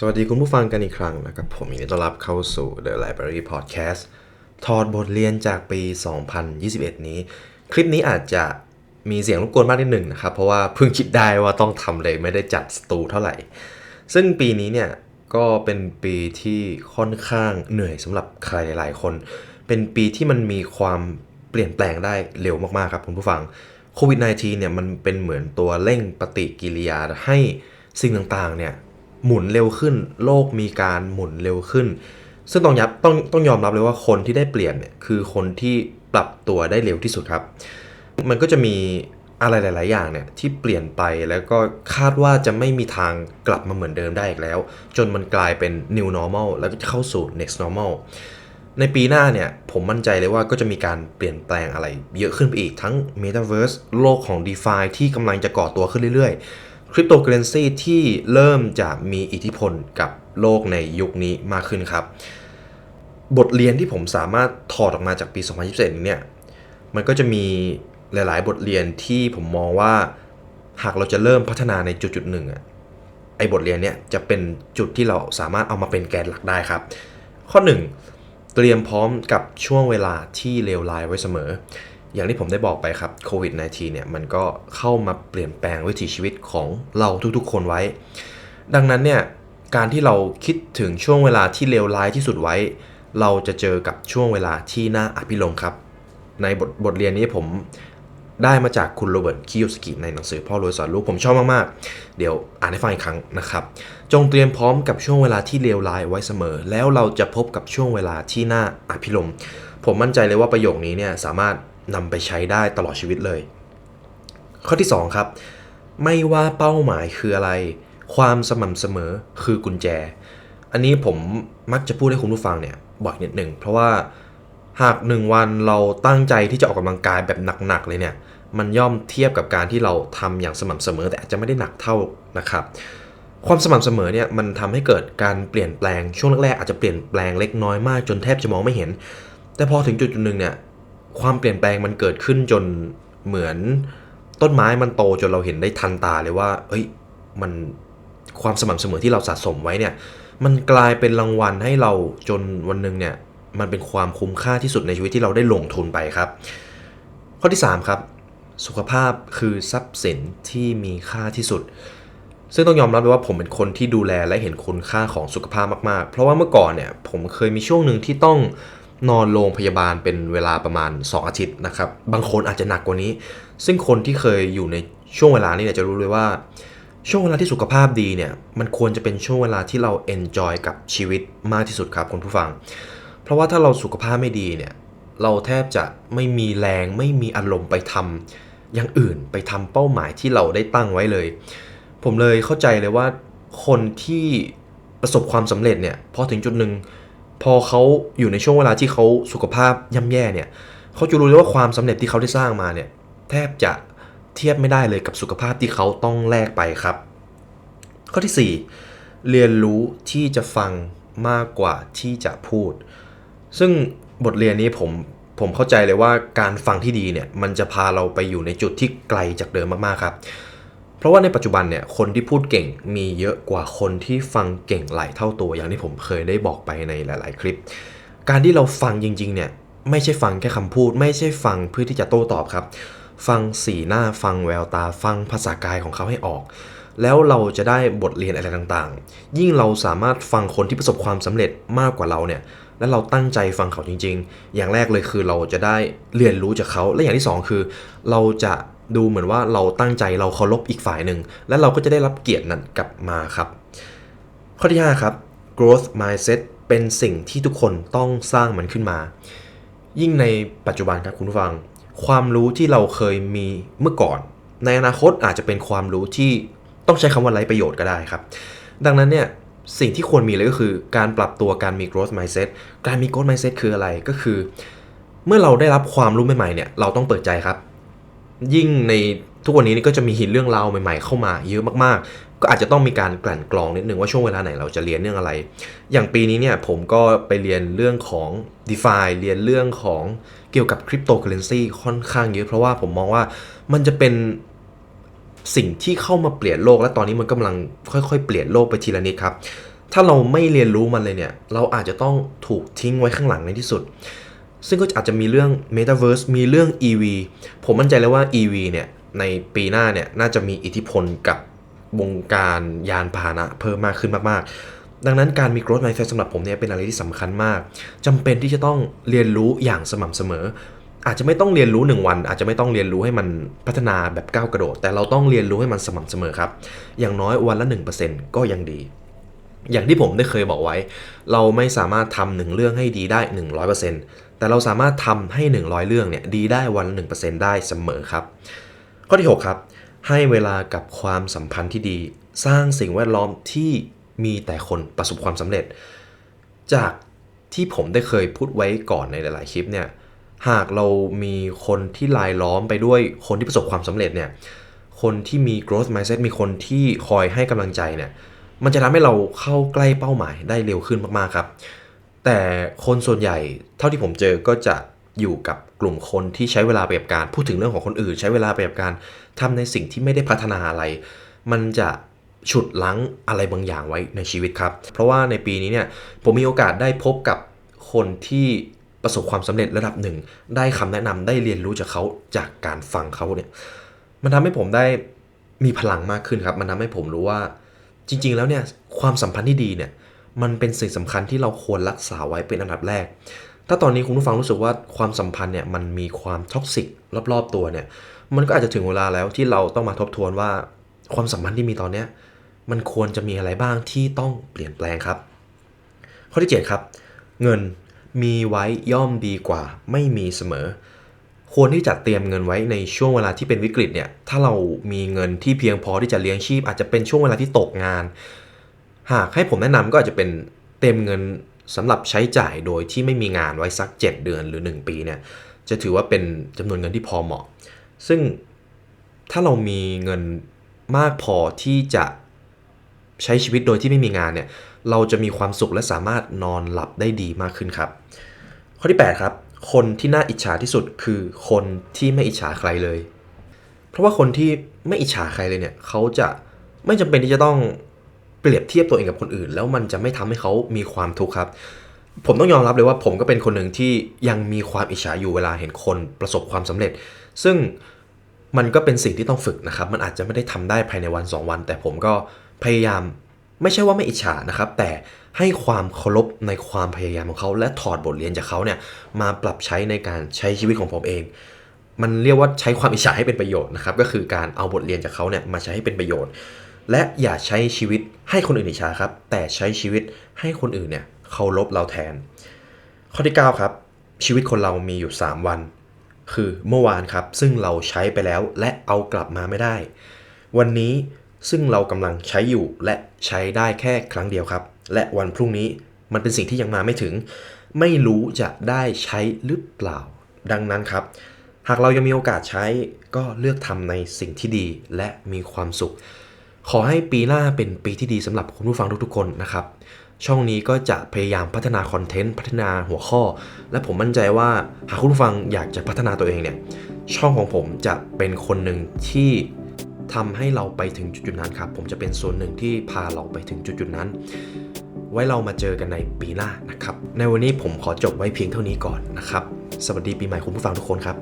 สวัสดีคุณผู้ฟังกันอีกครั้งนะครับ ผมยินดีต้อนรับเข้าสู่ The Library Podcast ถอดบทเรียนจากปี 2021 นี้ คลิปนี้อาจจะมีเสียงรบกวนมากนิดหนึ่งนะครับ เพราะว่าเพิ่งคิดได้ว่าต้องทำเลยไม่ได้จัดสตูเท่าไหร่ ซึ่งปีนี้เนี่ย ก็เป็นปีที่ค่อนข้างเหนื่อยสำหรับใครหลายคน เป็นปีที่มันมีความเปลี่ยนแปลงได้เร็วมาก ๆ ครับคุณผู้ฟังโควิด -19 เนี่ยมันเป็นเหมือนตัวเร่งปฏิกิริยาให้สิ่งต่าง ๆ เนี่ย หมุนเร็วขึ้น โลกมีการหมุนเร็วขึ้น ซึ่งต้องยับต้องต้องยอมรับเลยว่าคนที่ได้เปลี่ยนเนี่ยคือคนที่ปรับตัวได้เร็วที่สุดครับ มันก็จะมีอะไรหลาย ๆ อย่างเนี่ยที่เปลี่ยนไปแล้วก็คาดว่าจะไม่มีทางกลับมาเหมือนเดิมได้อีกแล้ว จนมันกลายเป็น new normal แล้วก็จะเข้าสู่ next normal ในปีหน้าเนี่ยผมมั่นใจเลยว่าก็จะมีการเปลี่ยนแปลงอะไรเยอะขึ้นไปอีกทั้ง Metaverse โลกของ DeFi ที่กำลังจะก่อตัวขึ้นเรื่อย ๆ คริปโตเคอเรนซีที่เริ่มจะมีอิทธิพลกับโลกในยุคนี้มากขึ้นครับ บทเรียนที่ผมสามารถถอดออกมาจากปี 2021 เนี่ย มันก็จะมีหลาย ๆ บทเรียนที่ผมมองว่าหากเราจะเริ่มพัฒนาในจุดจุดหนึ่งอะไอ้บทเรียนเนี่ยจะเป็นจุดที่เราสามารถเอามาเป็นแกนหลักได้ครับ ข้อ 1 เตรียมพร้อมกับช่วงเวลาที่เลวร้ายไว้เสมอ อย่างที่ผมได้บอกไปครับโควิด -19 เนี่ยมันก็เข้ามาเปลี่ยนแปลงวิถีชีวิตของเราทุกๆ คนไว้ ดังนั้นเนี่ยการที่เราคิดถึงช่วงเวลาที่เลวร้ายที่สุดไว้ เราจะเจอกับช่วงเวลาที่น่าอภิรมครับ ในบทบทเรียนนี้ผมได้มาจากคุณโรเบิร์ตคิโยสกิในหนังสือพ่อรวยสอนลูกผมชอบมากๆ เดี๋ยวอ่านให้ฟังอีกครั้งนะครับ จงเตรียมพร้อมกับช่วงเวลาที่เลวร้ายไว้เสมอ แล้วเราจะพบกับช่วงเวลาที่น่าอภิรมผมมั่นใจเลยว่าประโยคนี้เนี่ยสามารถ นำไปใช้ได้ตลอดชีวิตเลย ข้อที่ 2 ครับ ไม่ว่าเป้าหมายคืออะไร ความสม่ำเสมอคือกุญแจ อันนี้ผมมักจะพูดให้คุณผู้ฟังเนี่ยบ่อยนิดหนึ่งเพราะว่าหากหนึ่งวันเราตั้งใจที่จะออกกำลังกายแบบหนักๆเลยเนี่ย มันย่อมเทียบกับการที่เราทำอย่างสม่ำเสมอ แต่อาจจะไม่ได้หนักเท่านะครับ ความสม่ำเสมอเนี่ยมันทำให้เกิดการเปลี่ยนแปลงช่วงแรกๆอาจจะเปลี่ยนแปลงเล็กน้อยมากจนแทบจะมองไม่เห็น แต่พอถึงจุดจุดหนึ่งเนี่ย ความเปลี่ยนแปลงมันเกิดขึ้นจนเหมือนต้นไม้มันโตจนเราเห็นได้ทันตาเลยว่า เอ้ย มันความสม่ำเสมอที่เราสะสมไว้เนี่ย มันกลายเป็นรางวัลให้เราจนวันหนึ่งเนี่ย มันเป็นความคุ้มค่าที่สุดในชีวิตที่เราได้ลงทุนไปครับ ข้อที่ 3 ครับ สุขภาพคือทรัพย์สินที่มีค่าที่สุด ซึ่งต้องยอมรับเลยว่าผมเป็นคนที่ดูแลและเห็นคุณค่าของสุขภาพมากๆ เพราะว่าเมื่อก่อนเนี่ยผมเคยมีช่วงหนึ่งที่ต้อง นอนโรงพยาบาลเป็นเวลาประมาณ 2 อาทิตย์นะครับ บางคนอาจจะหนักกว่านี้ ซึ่งคนที่เคยอยู่ในช่วงเวลานี้เนี่ยจะรู้เลยว่า ช่วงเวลาที่สุขภาพดีเนี่ย มันควรจะเป็นช่วงเวลาที่เราเอนจอยกับชีวิตมากที่สุดครับคุณผู้ฟัง เพราะว่าถ้าเราสุขภาพไม่ดีเนี่ย เราแทบจะไม่มีแรงไม่มีอารมณ์ไปทำอย่างอื่นไปทำเป้าหมายที่เราได้ตั้งไว้เลย ผมเลยเข้าใจเลยว่าคนที่ประสบความสำเร็จเนี่ยพอถึงจุดหนึ่ง พอเขาอยู่ในช่วงเวลาที่เขาสุขภาพย่ำแย่เนี่ยเขาจะรู้เลยว่าความสำเร็จที่เขาได้สร้างมาเนี่ยแทบจะเทียบไม่ได้เลยกับสุขภาพที่เขาต้องแลกไปครับ ข้อที่ 4 เรียนรู้ที่จะฟังมากกว่าที่จะพูด ซึ่งบทเรียนนี้ผมผมเข้าใจเลยว่าการฟังที่ดีเนี่ยมันจะพาเราไปอยู่ในจุดที่ไกลจากเดิมมากๆครับ เพราะว่าในปัจจุบันเนี่ยคนที่พูดเก่งมีเยอะกว่าคนที่ฟังเก่งหลายเท่าตัว อย่างที่ผมเคยได้บอกไปในหลาย ๆ คลิป การที่เราฟังจริง ๆ เนี่ยไม่ใช่ฟังแค่คำพูด ไม่ใช่ฟังเพื่อที่จะโต้ตอบครับ ฟังสีหน้าฟังแววตาฟังภาษากายของเขาให้ออก แล้วเราจะได้บทเรียนอะไรต่างๆ ยิ่งเราสามารถฟังคนที่ประสบความสำเร็จมากกว่าเราเนี่ยและเราตั้งใจฟังเขาจริง ๆ อย่างแรกเลยคือเราจะได้เรียนรู้จากเขา และอย่างที่สองคือ เราจะ ดูเหมือนว่าเราตั้งใจเราเคารพอีกฝ่ายหนึ่ง และเราก็จะได้รับเกียรตินั้นกลับมาครับ ข้อที่ 5 ครับ growth mindset เป็นสิ่งที่ทุกคนต้องสร้างมันขึ้นมา ยิ่งในปัจจุบันครับคุณผู้ฟัง ความรู้ที่เราเคยมีเมื่อก่อน ในอนาคตอาจจะเป็นความรู้ที่ต้องใช้คำว่าไร้ประโยชน์ก็ได้ครับ ดังนั้นเนี่ยสิ่งที่ควรมีเลยก็คือการปรับตัวการมี growth mindset การมี growth mindset คืออะไรก็คือ เมื่อเราได้รับความรู้ใหม่ๆเนี่ยเราต้องเปิดใจครับ ยิ่งในทุกวันนี้นี่ก็จะมีหินเรื่องราวใหม่ๆเข้ามาเยอะมากๆ ก็อาจจะต้องมีการกลั่นกรองนิดนึงว่าช่วงเวลาไหนเราจะเรียนเรื่องอะไร อย่างปีนี้เนี่ยผมก็ไปเรียนเรื่องของ d e f i เรียนเรื่องของเกี่ยวกับคริปโตเคอเรนซีค่อนข้างเยอะเพราะว่าผมมองว่ามันจะเป็นสิ่งที่เข้ามาเปลี่ยนโลก และตอนนี้มันกำลังค่อยๆ เปลี่ยนโลกไปทีละนิดครับ ถ้าเราไม่เรียนรู้มันเลยเนี่ย เราอาจจะต้องถูกทิ้งไว้ข้างหลังในที่สุด ซึ่งก็อาจจะมีเรื่อง Metaverse มีเรื่อง EV ผมมั่นใจเลยว่า EV เนี่ยในปีหน้าเนี่ยน่าจะมีอิทธิพลกับวงการยานพาหนะเพิ่มมากขึ้นมากๆ ดังนั้นการมี growth mindset สำหรับผมเนี่ยเป็นอะไรที่สำคัญมาก จำเป็นที่จะต้องเรียนรู้อย่างสม่ำเสมอ อาจจะไม่ต้องเรียนรู้ 1 วัน อาจจะไม่ต้องเรียนรู้ให้มันพัฒนาแบบก้าวกระโดด แต่เราต้องเรียนรู้ให้มันสม่ำเสมอครับ อย่างน้อยวันละ 1%ก็ยังดี อย่างที่ผมได้เคยบอกไว้ เราไม่สามารถทำหนึ่งเรื่องให้ดีได้ 100% แต่เราสามารถทำให้ 100 เรื่องเนี่ยดีได้วันละ1%ได้เสมอครับ ข้อที่ 6 ครับ ให้เวลากับความสัมพันธ์ที่ดี สร้างสิ่งแวดล้อมที่มีแต่คนประสบความสำเร็จ จากที่ผมได้เคยพูดไว้ก่อนในหลาย ๆ คลิปเนี่ยหากเรามีคนที่ลายล้อมไปด้วยคนที่ประสบความสำเร็จเนี่ยคนที่มี growth mindset มีคนที่คอยให้กำลังใจเนี่ยมันจะทำให้เราเข้าใกล้เป้าหมายได้เร็วขึ้นมาก ๆ ครับ แต่คนส่วนใหญ่เท่าที่ผมเจอก็จะอยู่กับกลุ่มคนที่ใช้เวลาไปกับการพูดถึงเรื่องของคนอื่น ใช้เวลาไปกับการทำในสิ่งที่ไม่ได้พัฒนาอะไร มันจะฉุดลั้งอะไรบางอย่างไว้ในชีวิตครับ เพราะว่าในปีนี้เนี่ยผมมีโอกาสได้พบกับคนที่ประสบความสำเร็จระดับหนึ่ง ได้คำแนะนำได้เรียนรู้จากเขาจากการฟังเขาเนี่ยมันทำให้ผมได้มีพลังมากขึ้นครับ มันทำให้ผมรู้ว่าจริง ๆ แล้วเนี่ยความสัมพันธ์ที่ดีเนี่ย มันเป็นสิ่งสำคัญที่เราควรรักษาไว้เป็นอันดับแรก ถ้าตอนนี้คุณผู้ฟังรู้สึกว่าความสัมพันธ์เนี่ยมันมีความท็อกซิกรอบๆตัวเนี่ย มันก็อาจจะถึงเวลาแล้วที่เราต้องมาทบทวนว่าความสัมพันธ์ที่มีตอนเนี้ยมันควรจะมีอะไรบ้างที่ต้องเปลี่ยนแปลงครับ ข้อที่7ครับ เงินมีไว้ย่อมดีกว่า ไม่มีเสมอ ควรที่จะเตรียมเงินไว้ในช่วงเวลาที่เป็นวิกฤตเนี่ย ถ้าเรามีเงินที่เพียงพอที่จะเลี้ยงชีพ อาจจะเป็นช่วงเวลาที่ตกงาน หากให้ผมแนะนำก็อาจจะเป็นเต็มเงินสำหรับใช้จ่ายโดยที่ไม่มีงานไว้สัก 7 เดือนหรือ 1 ปีเนี่ยจะถือว่าเป็นจำนวนเงินที่พอเหมาะ ซึ่งถ้าเรามีเงินมากพอที่จะใช้ชีวิตโดยที่ไม่มีงานเนี่ยเราจะมีความสุขและสามารถนอนหลับได้ดีมากขึ้นครับ ข้อที่ 8 ครับ คนที่น่าอิจฉาที่สุดคือคนที่ไม่อิจฉาใครเลย เพราะว่าคนที่ไม่อิจฉาใครเลยเนี่ยเขาจะไม่จำเป็นที่จะต้อง เปรียบเทียบตัวเองกับคนอื่น แล้วมันจะไม่ทำให้เขามีความทุกข์ครับ ผมต้องยอมรับเลยว่าผมก็เป็นคนหนึ่งที่ยังมีความอิจฉาอยู่เวลาเห็นคนประสบความสำเร็จ ซึ่งมันก็เป็นสิ่งที่ต้องฝึกนะครับ มันอาจจะไม่ได้ทำได้ภายในวัน 2 วัน แต่ผมก็พยายามไม่ใช่ว่าไม่อิจฉานะครับ แต่ให้ความเคารพในความพยายามของเขา และถอดบทเรียนจากเขาเนี่ยมาปรับใช้ในการใช้ชีวิตของผมเอง มันเรียกว่าใช้ความอิจฉาให้เป็นประโยชน์นะครับ ก็คือการเอาบทเรียนจากเขาเนี่ยมาใช้ให้เป็นประโยชน์ และอย่าใช้ชีวิตให้คนอื่นอิจฉาครับ แต่ใช้ชีวิตให้คนอื่นเนี่ยเคารพเราแทน ข้อที่ 9 ครับ ชีวิตคนเรามีอยู่ 3 วัน คือเมื่อวานครับ ซึ่งเราใช้ไปแล้วและเอากลับมาไม่ได้ วันนี้ซึ่งเรากำลังใช้อยู่และใช้ได้แค่ครั้งเดียวครับ และวันพรุ่งนี้มันเป็นสิ่งที่ยังมาไม่ถึง ไม่รู้จะได้ใช้หรือเปล่า ดังนั้นครับ หากเรายังมีโอกาสใช้ก็เลือกทำในสิ่งที่ดีและมีความสุข ขอให้ปีหน้าเป็นปีที่ดีสำหรับคุณผู้ฟังทุกๆคนนะครับ ช่องนี้ก็จะพยายามพัฒนาคอนเทนต์พัฒนาหัวข้อ และผมมั่นใจว่าหากคุณผู้ฟังอยากจะพัฒนาตัวเองเนี่ยช่องของผมจะเป็นคนหนึ่งที่ทำให้เราไปถึงจุดๆนั้นครับ ผมจะเป็นส่วนหนึ่งที่พาเราไปถึงจุดๆนั้น ไว้เรามาเจอกันในปีหน้านะครับ ในวันนี้ผมขอจบไว้เพียงเท่านี้ก่อนนะครับ สวัสดีปีใหม่คุณผู้ฟังทุกคนครับ